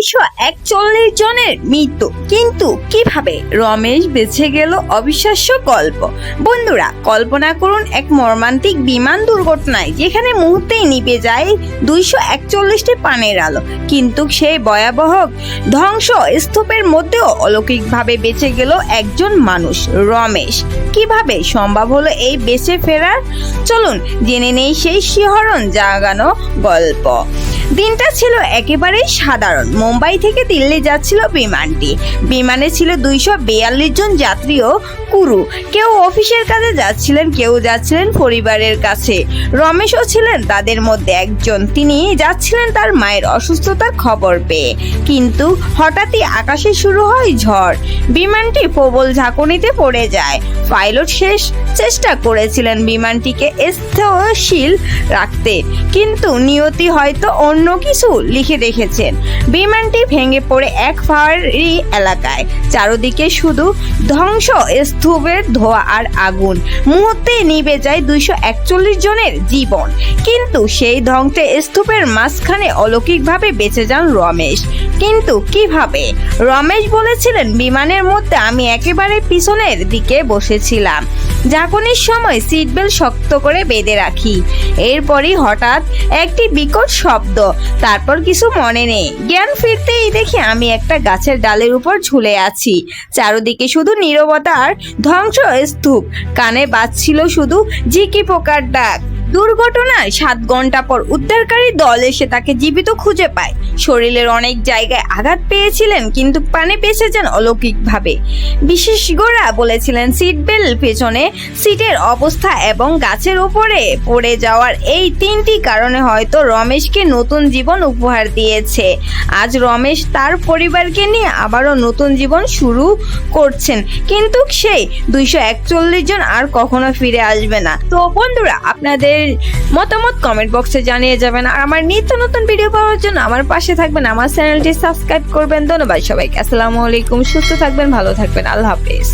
দুইশো একচল্লিশ জনের মৃত্যু। কিন্তু কীভাবে রমেশ বেঁচে গেল অবিশ্বাস্য গল্প? বন্ধুরা, কল্পনা করুন এক মর্মান্তিক বিমান দুর্ঘটনায় যেখানে মুহূর্তেই নিভে যায় দুইশো একচল্লিশটি পানের আলো। কিন্তু সেই ভয়াবহ ধ্বংস স্তূপের মধ্যেও অলৌকিকভাবে বেঁচে গেল একজন মানুষ, রমেশ। কীভাবে সম্ভব হলো এই বেঁচে ফেরার? চলুন জেনে নেই সেই শিহরণ জাগানো গল্প। দিনটা ছিল একেবারেই সাধারণ। মুম্বাই থেকে দিল্লি যাচ্ছিল বিমানটি। বিমানে ছিল দুইশো বিয়াল্লিশ জন যাত্রী ও কুরু। কেউ অফিসের কাজে যাচ্ছিলেন, কেউ যাচ্ছিলেন পরিবারের কাছে। রমেশও ছিলেন তাদের মধ্যে একজন। তিনি যাচ্ছিলেন তার মায়ের অসুস্থতার খবর পেয়ে। কিন্তু হঠাৎই আকাশে শুরু হয় ঝড়। বিমানটি প্রবল ঝাঁকুনিতে পড়ে যায়। পাইলট শেষ চেষ্টা করেছিলেন বিমানটিকে স্থিতিশীল রাখতে। কিন্তু নিয়তি হয়তো অন্য কিছু লিখে রেখেছেন বিমানটি ভেঙে পড়ে এক ফাঁড়ি এলাকায়। চারদিকে শুধু ধ্বংস স্তূপের ধোয়া আর আগুন। মুহূর্তে নিভে যায় দুইশো একচল্লিশ জনের জীবন। কিন্তু সেই ধ্বংসে স্তূপের মাঝখানে অলৌকিকভাবে বেঁচে যান রমেশ। কিন্তু কীভাবে? রমেশ বলেছিলেন, বিমানের মধ্যে আমি একেবারে পিছনের দিকে বসেছিলাম। ঝাঁকুনির সময় সিটবেল্ট শক্ত করে বেঁধে রাখি। এরপরই হঠাৎ একটি বিকট শব্দ, তারপর কিছু মনে নেই। জ্ঞান ফিরতেই দেখি আমি একটা গাছের ডালের উপর ঝুলে আছি। চারদিকে শুধু নিরবতার ধ্বংস স্তূপ, কানে বাজছিল শুধু ঝিকি পোকার ডাক। দুর্ঘটনায় সাত ঘণ্টা পর উদ্ধারকারী দল এসে তাকে জীবিত খুঁজে পায়। শরীরের অনেক জায়গায় আঘাত পেয়েছিলেন, কিন্তু পানে বেঁচে যান অলৌকিকভাবে। বিশেষজ্ঞরা বলেছিলেন, সিট বেল্ট পেছনে, সিটের অবস্থা এবং গাছের উপরে পড়ে যাওয়ার এই তিনটি কারণে হয়তো রমেশকে নতুন জীবন উপহার দিয়েছে। আজ রমেশ তার পরিবারকে নিয়ে আবারও নতুন জীবন শুরু করছেন, কিন্তু সেই দুইশো একচল্লিশ জন আর কখনো ফিরে আসবে না। তো বন্ধুরা আপনাদের মতামত কমেন্ট বক্সে জানিয়ে যাবেন। আর আমার নিত্য নতুন ভিডিও পাওয়ার জন্য আমার পাশে থাকবেন, আমার চ্যানেলটি সাবস্ক্রাইব করবেন। ধন্যবাদ সবাইকে। আসসালামু আলাইকুম। সুস্থ থাকবেন, ভালো থাকবেন। আল্লাহ হাফেজ।